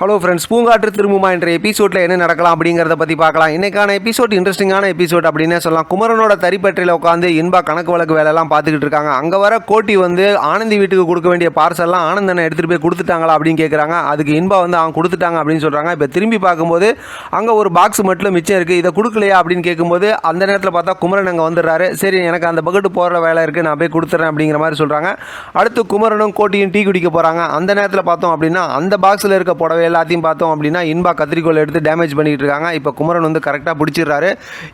Hello friends பூங்காற்று திரும்புமா என்ற எபிசோடில் என்ன நடக்கலாம் அப்படிங்கிறத பற்றி பார்க்கலாம். இன்றைக்கான எபிசோட் இன்ட்ரெஸ்டிங்கான எபிசோட் அப்படின்னே சொல்லலாம். குமரனோட தறிப்பற்றியில் உட்காந்து இன்பா கணக்கு வழக்கு வேலையெல்லாம் பார்த்துக்கிட்டு இருக்காங்க. அங்கே வர கோட்டி வந்து ஆனந்தி வீட்டுக்கு கொடுக்க வேண்டிய பார்சல்லாம் ஆனந்தனை எடுத்துகிட்டு போய் கொடுத்துட்டாங்களா அப்படின்னு கேட்குறாங்க அதுக்கு இன்பா வந்து அவங்க கொடுத்துட்டாங்க அப்படின்னு சொல்கிறாங்க இப்போ திரும்பி பார்க்கும்போது அங்கே ஒரு பாக்ஸ் மட்டும் மிச்சம் இருக்குது இதை கொடுக்கலையா அப்படின்னு கேட்கும்போது அந்த நேரத்தில் பார்த்தா குமரன் அங்கே வந்துடுறாரு. சரி எனக்கு அந்த பக்கெட்டு போகிற வேலை இருக்குது நான் போய் கொடுத்துட்றேன் அப்படிங்கிற மாதிரி சொல்கிறாங்க அடுத்து குமரனும் கோட்டியும் டீ குடிக்க போகிறாங்க அந்த நேரத்தில் பார்த்தோம் அப்படின்னா அந்த பாக்ஸில் இருக்க புடவை எல்லாத்தையும் பார்த்தோம் அப்படின்னா இன்பா கத்திரிக்கோல் எடுத்து டேமேஜ் பண்ணிகிட்டு இருக்காங்க. இப்போ குமரன் வந்து கரெக்டாக பிடிச்சிடுறாரு.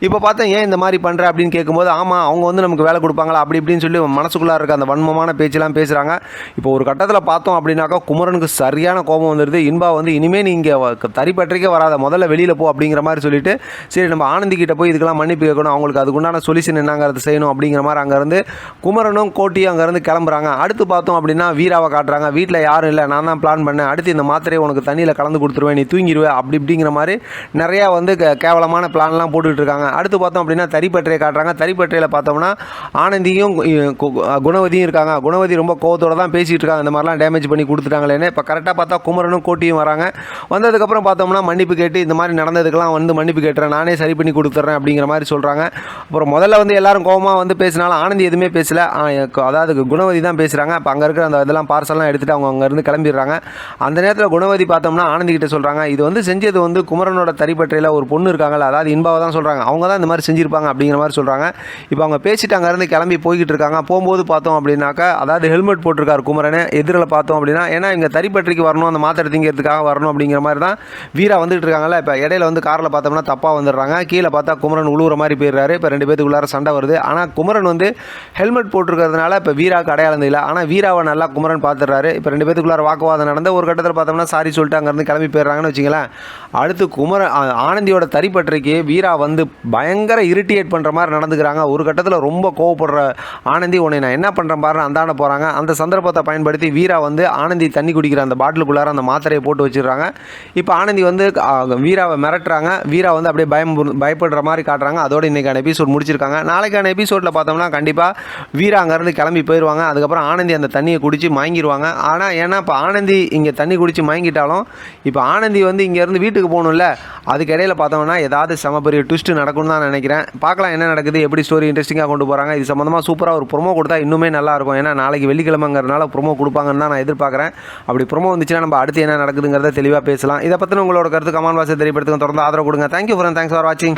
இப்போ பார்த்தா ஏன் இந்த மாதிரி பண்ணுற அப்படின்னு கேட்கும்போது ஆமாம் அவங்க வந்து நமக்கு வேலை கொடுப்பாங்களா? அப்படி இப்படின்னு சொல்லி மனசுக்குள்ளே இருக்க அந்த வன்மமான பேச்செல்லாம் பேசுகிறாங்க இப்போ ஒரு கட்டத்தில் பார்த்தோம் அப்படின்னாக்கா குமரனுக்கு சரியான கோபம் வந்துடுது இன்பா வந்து இனிமேல் நீங்கள் தறிப்பற்றிக்கே வராத. முதல்ல வெளியில் போ அப்படிங்கிற மாதிரி சொல்லிட்டு சரி நம்ம ஆனந்திக்கிட்ட போய் இதுக்கெல்லாம் மன்னிப்பு கேட்கணும். அவங்களுக்கு அதுக்குண்டான சொல்யூஷன் என்னங்கிறத செய்யணும் அப்படிங்கிற மாதிரி அங்கேருந்து குமரனும் கோட்டியும் அங்கேருந்து கிளம்புறாங்க. அடுத்து பார்த்தோம் அப்படின்னா வீராவை காட்டுறாங்க. வீட்டில் யாரும் இல்லை. நான் தான் பிளான் பண்ணேன். அடுத்து இந்த மாத்திரையை உனக்கு தண்ணியில் கலந்து கொடுத்துருவேன் நீ தூங்கிடுவேன் அப்படி இப்படிங்கிற மாதிரி நிறையா வந்து கேவலமான பிளான்லாம் போட்டுக்கிட்டு இருக்காங்க அடுத்து பார்த்தோம் அப்படின்னா தறிப்பற்றையை காட்டுறாங்க. தறிப்பற்றையில் பார்த்தோம்னா ஆனந்தியும் குணவதியும் இருக்காங்க. குணவதி ரொம்ப கோவத்தோடு தான் பேசிகிட்டு இருக்காங்க இந்த மாதிரிலாம் டேமேஜ் பண்ணி கொடுத்துட்டாங்களேன்னு. இப்போ கரெக்டாக பார்த்தா குமரனும் கோட்டியும் வராங்க. வந்ததுக்கப்புறம் பார்த்தோம்னா மன்னிப்பு கேட்டு இந்த மாதிரி நடந்ததுக்கெல்லாம் வந்து மன்னிப்பு கேட்டுறேன். நானே சரி பண்ணி கொடுத்துட்றேன் அப்படிங்கிற மாதிரி சொல்கிறாங்க அப்புறம் முதல்ல வந்து எல்லாரும் கோவமாக வந்து பேசினாலும் ஆனந்தி எதுவுமே பேசல. அதாவது குணவதி தான் பேசுகிறாங்க அப்போ அங்கே இருக்கிற அந்த இதெல்லாம் பார்சல்லாம் எடுத்துகிட்டு அவங்க அங்கேருந்து கிளம்பிடுறாங்க. அந்த நேரத்தில் குணவதி பார்த்தோம்னா ஆனந்தி கிட்ட சொல்கிறாங்க இது வந்து செஞ்சது வந்து குமரனோட தறிப்பற்றையில் ஒரு பொண்ணு இருக்காங்கல்ல அதாவது இன்பாவை தான் சொல்கிறாங்க அவங்க தான் இந்த மாதிரி செஞ்சுருப்பாங்க அப்படிங்கிற மாதிரி சொல்கிறாங்க இப்போ அவங்க பேசிட்டு அங்கேருந்து கிளம்பி போய்கிட்டு இருக்காங்க. போகும்போது பார்த்தோம் அப்படின்னாக்கா அதாவது ஹெல்மெட் போட்டிருக்காரு குமரனை எதிரில் பார்த்தோம் அப்படின்னா ஏன்னா இங்கே தறிப்பற்றிக்கு வரணும் அந்த மாத்திரை திங்கிறதுக்காக வரணும் அப்படிங்கிற மாதிரி தான் வீரா வந்துட்டு இருக்காங்கல்ல இப்போ இடையில வந்து காரில் பார்த்தோம்னா தப்பாக வந்துடுறாங்க. கீழே பார்த்தா குமரன் உழுவுற மாதிரி போயிடுறாரு. இப்போ ரெண்டு பேத்துக்குள்ளார சண்டை வருது. ஆனால் குமரன் வந்து ஹெல்மெட் போட்டிருக்கிறதுனால இப்போ வீராவுக்கு அடையாளம் இல்லை ஆனால் வீராவை நல்லா குமரன் பார்த்துடுறாரு இப்போ ரெண்டு பேத்துக்குள்ளார வாக்குவாதம் நடந்த ஒரு கட்டத்தில் பார்த்தோம்னா சாரி சொல்லிட்டு அங்கேருந்து கிளம்பி போயிடுறாங்கன்னு வச்சிங்களேன். அடுத்து குமர ஆனந்தியோட தறிப்பற்றைக்கு வீரா வந்து பயங்கர இரிட்டேட் பண்ணுற மாதிரி நடந்துக்கிறாங்க. ஒரு கட்டத்தில் ரொம்ப கோவப்படுற ஆனந்தி உன்னை நான் என்ன பண்ணுறேன் பாரு அந்தாண்ட போகிறாங்க அந்த சந்தர்ப்பத்தை பயன்படுத்தி வீரா வந்து ஆனந்தி தண்ணி குடிக்கிற அந்த பாட்டிலுக்குள்ளார அந்த மாத்திரையை போட்டு வச்சிடுறாங்க. இப்போ ஆனந்தி வந்து வீராவை மிரட்டுறாங்க. வீரா வந்து அப்படியே பயம் பயப்படுற மாதிரி காட்டுறாங்க. அதோட இன்றைக்கான எபிசோட் முடிச்சிருக்காங்க. நாளைக்கான எபிசோடில் பார்த்தோம்னா கண்டிப்பாக வீரா அங்கேருந்து கிளம்பி போயிடுவாங்க அதுக்கப்புறம் ஆனந்தி அந்த தண்ணியை குடித்து மயங்கிடுவாங்க ஆனால் ஏன்னா இப்போ ஆனந்தி இங்கே தண்ணி குடித்து மயங்கிட்டாலும் இப்போ ஆனந்தி வந்து இங்கேருந்து வீட்டுக்கு போகணும்ல அதுக்கு இடையில பார்த்தோம்னா ஏதாவது செம பெரிய ட்விஸ்ட் நடக்கும்னு தான் நினைக்கிறேன். பார்க்கலாம் என்ன நடக்குது எப்படி ஸ்டோரி இன்ட்ரெஸ்டிங்காக கொண்டு போகிறாங்க இது சம்மந்தமாக சூப்பராக ஒரு ப்ரோமோ கொடுத்தா இன்னுமே நல்லா இருக்கும். ஏன்னா நாளைக்கு வெள்ளிக்கிழமைங்கிறதுனால ப்ரோமோ கொடுப்பாங்கன்னு தான் நான் எதிர்பார்க்குறேன். அப்படி ப்ரோமோ வந்துச்சுன்னா நம்ம அடுத்து என்ன நடக்குதுங்கிறத தெளிவாக பேசலாம். இதை பற்றின உங்களோட கருத்து கமான் வாசை தெரியப்படுத்துங்க. தொடர்ந்து ஆதரவு கொடுங்க. தேங்க்யூ ஃபார் தேங்க்ஸ் ஃபார் வாட்சிங்